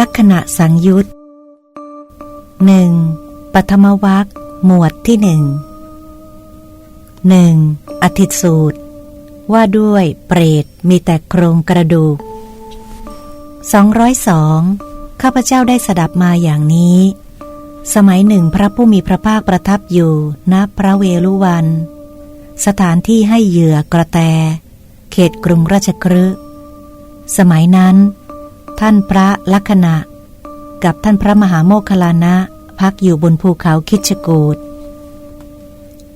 ลักษณะสังยุตหนึ่งปฐมวัคหมวดที่หนึ่งหนึ่งอธิสูตร ว่าด้วยเปรตมีแต่โครงกระดูก202ข้าพเจ้าได้สดับมาอย่างนี้ สมัยหนึ่งพระผู้มีพระภาคประทับอยู่ณพระเวลุวัน สถานที่ให้เหยื่อกระแต เขตกรุงราชครืสมัยนั้น ท่านพระลักษณะ กับท่านพระมหาโมคลานะ พักอยู่บนภูเขาคิชกูด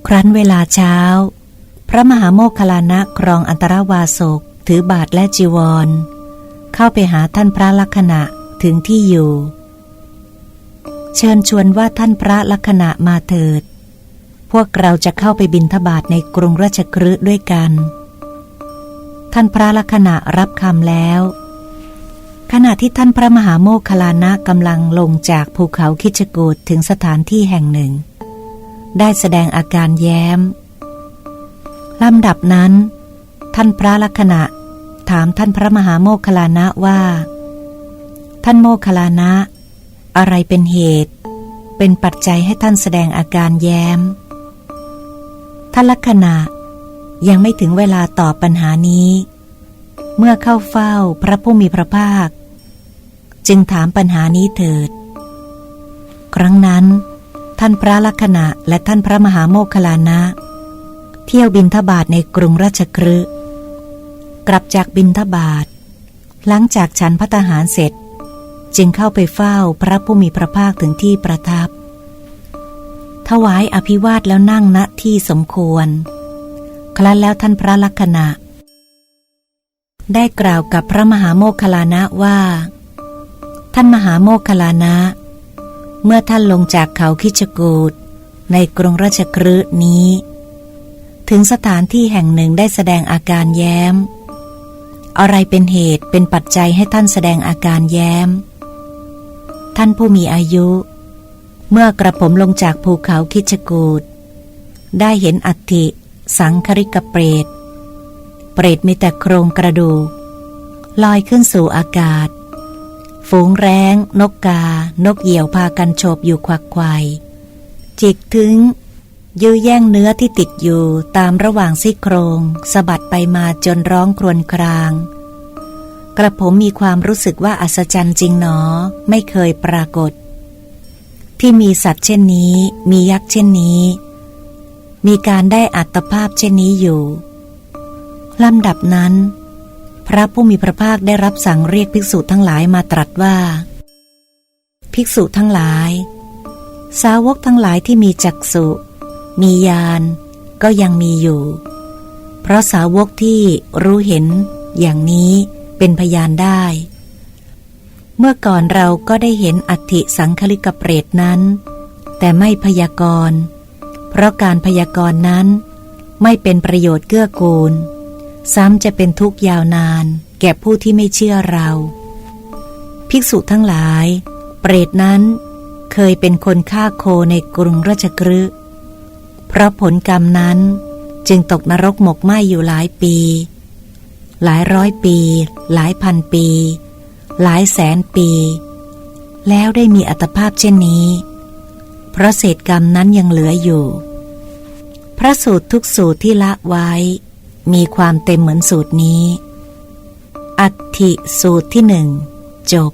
ครั้นเวลาเช้า พระมหาโมคคลานะครองอันตรวาสกถือบาทและจีวร เข้าไปหาท่านพระลักษณะถึงที่อยู่ เชิญชวนว่าท่านพระลักษณะมาเถิด พวกเราจะเข้าไปบินทบาทในกรุงราชครืด้วยกัน ท่านพระลักษณะรับคำแล้ว ขณะที่ท่านพระมหาโมคคลานะกำลังลงจากภูเขาคิชกูดถึงสถานที่แห่งหนึ่ง ได้แสดงอาการแย้มลำดับนั้น ท่านพระลักษณะ ถามท่านพระมหาโมคคลานะว่า ท่านโมคคลานะ อะไรเป็นเหตุ เป็นปัจจัยให้ท่านแสดงอาการแย้ม ท่านลักษณะยังไม่ถึงเวลาตอบปัญหานี้ เมื่อเข้าเฝ้าพระผู้มีพระภาค จึงถามปัญหานี้เถิด ครั้งนั้น ท่านพระลักษณะและท่านพระมหาโมคคลานะ เที่ยวบินทบาทในกรุงราชครืกลับจากบินทบาท หลังจากฉันพัตหารเสร็จ จึงเข้าไปเฝ้าพระผู้มีพระภาคถึงที่ประทับ ถวายอภิวาทแล้วนั่งณที่สมควร ครั้นแล้วท่านพระลักษณะ ได้กล่าวกับพระมหาโมคคลานะว่า ท่านมหาโมคคลานะ เมื่อท่านลงจากเขาคิชกูดในกรุงราชครืนี้ ถึงสถานที่แห่งหนึ่งได้แสดงอาการแย้ม อะไรเป็นเหตุเป็นปัจจัยให้ท่านแสดงอาการแย้ม ท่านผู้มีอายุ เมื่อกระผมลงจากภูเขาคิชกูดได้เห็นอัฐิสังคริกเปรต เปรตมีแต่โครงกระดูกลอยขึ้นสู่อากาศ ฝูงแร้ง นกกา นกเหยี่ยวพากันโฉบอยู่ควักไขวจิกถึง ยื้อแย่งเนื้อที่ติดอยู่ตามระหว่างซี่โครงสะบัดไปมาจนร้องครวญคราง กระผมมีความรู้สึกว่าอัศจรรย์จริงหนอ ไม่เคยปรากฏ ที่มีสัตว์เช่นนี้ มียักษ์เช่นนี้ มีการได้อัตภาพเช่นนี้อยู่ลำดับนั้น พระผู้มีพระภาคได้รับสั่งเรียกภิกษุทั้งหลายมาตรัสว่า ภิกษุทั้งหลาย สาวกทั้งหลายที่มีจักษุ มีญาณก็ยังมีอยู่ เพราะสาวกที่รู้เห็นอย่างนี้เป็นพยานได้ เมื่อก่อนเราก็ได้เห็นอัฐิสังคลิกเปรตนั้น แต่ไม่พยากรณ์ เพราะการพยากรณ์นั้นไม่เป็นประโยชน์เกื้อกูล ซ้ำจะเป็นทุกข์ยาวนาน แก่ผู้ที่ไม่เชื่อเรา ภิกษุทั้งหลาย เปรตนั้น เคยเป็นคนฆ่าโคในกรุงราชกฤห์เพราะผลกรรมนั้นจึงตกนรกหมกไหมอยู่หลายปี หลายร้อยปี หลายพันปี หลายแสนปี แล้วได้มีอัตภาพเช่นนี้ เพราะเศษกรรมนั้นยังเหลืออยู่ พระสูตรทุกสูตรที่ละไว้ มีความเต็มเหมือนสูตรนี้ อัติสูตรที่หนึ่งจบ